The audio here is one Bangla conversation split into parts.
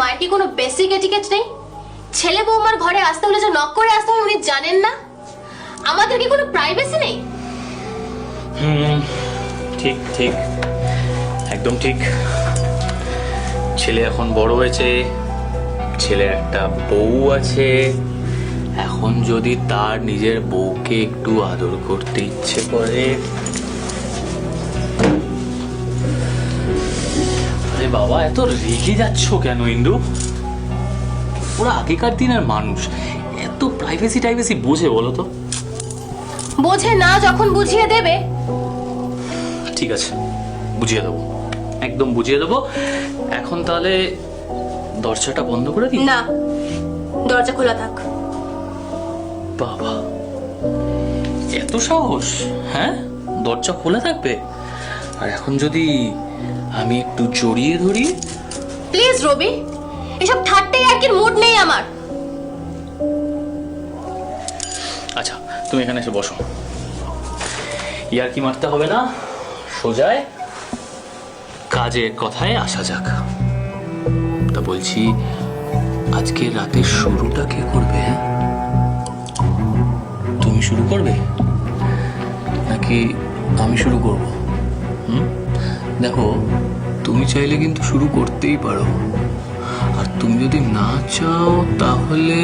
মায়ের কি কোনো বেসিক এটিকেট নেই? ছেলে বৌমার ঘরে আসতে হলে যে নক করে আসতে হবে উনি জানেন না? আমাদের কি কোনো প্রাইভেসি নেই? হুম, ঠিক ঠিক, একদম ঠিক। ছেলে এখন বড় হয়েছে ছেলের একটা বউ আছে। এখন যদি তার নিজের বউকে একটু আদর করতে ইচ্ছে করে আরে বাবা এত রেগে যাচ্ছ কেন ইন্দু? ওরা আগেকার দিনের মানুষ। এত প্রাইভেসি টাইভেসি বোঝে বলো তো। বোঝে না যখন বুঝিয়ে দেবে। ঠিক আছে বুঝিয়ে দেবো। একদম বুঝিয়ে দেবো। এখন তাহলে দরজাটা বন্ধ করে দিই? না দরজা খোলা থাক। বাবা এত সাহস হ্যাঁ? দরজা খোলা থাকবে? আর এখন যদি আমি একটু জড়িয়ে ধরি। প্লিজ রবি এসব ঠাট্টে আর মুড নেই আমার। আচ্ছা তুমি এখানে এসে বসো। ইয়ার কি মারতে হবে না? সোজায় কাজের কথায় আসা যাক। তা বলছি আজকে রাতের শুরুটা কে করবে হ্যাঁ? তুমি শুরু করবে? নাকি আমি শুরু করব? হুম? দেখো, তুমি চাইলে কিন্তু শুরু করতেই পারো। আর তুমি যদি না চাও, তাহলে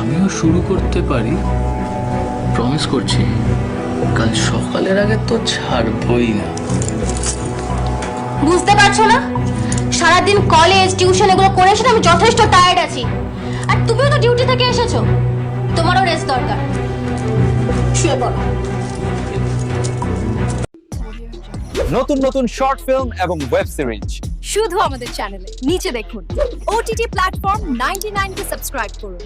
আমিও শুরু করতে পারি। প্রমিস করছি, কাল সকালের আগে তো ছাড়বই না। বুঝতে পারছ না? সারাদিন কলেজ টিউশন এগুলো করে এসে আমি যথেষ্ট টায়ার্ড আছি। আর তুমিও তো ডিউটি থেকে এসেছ। নতুন নতুন শর্ট ফিল্ম এবং ওয়েব সিরিজ শুধু আমাদের চ্যানেলে নিচে দেখুন। ওটিটি প্ল্যাটফর্ম নাইনটি নাইনকে সাবস্ক্রাইব করুন।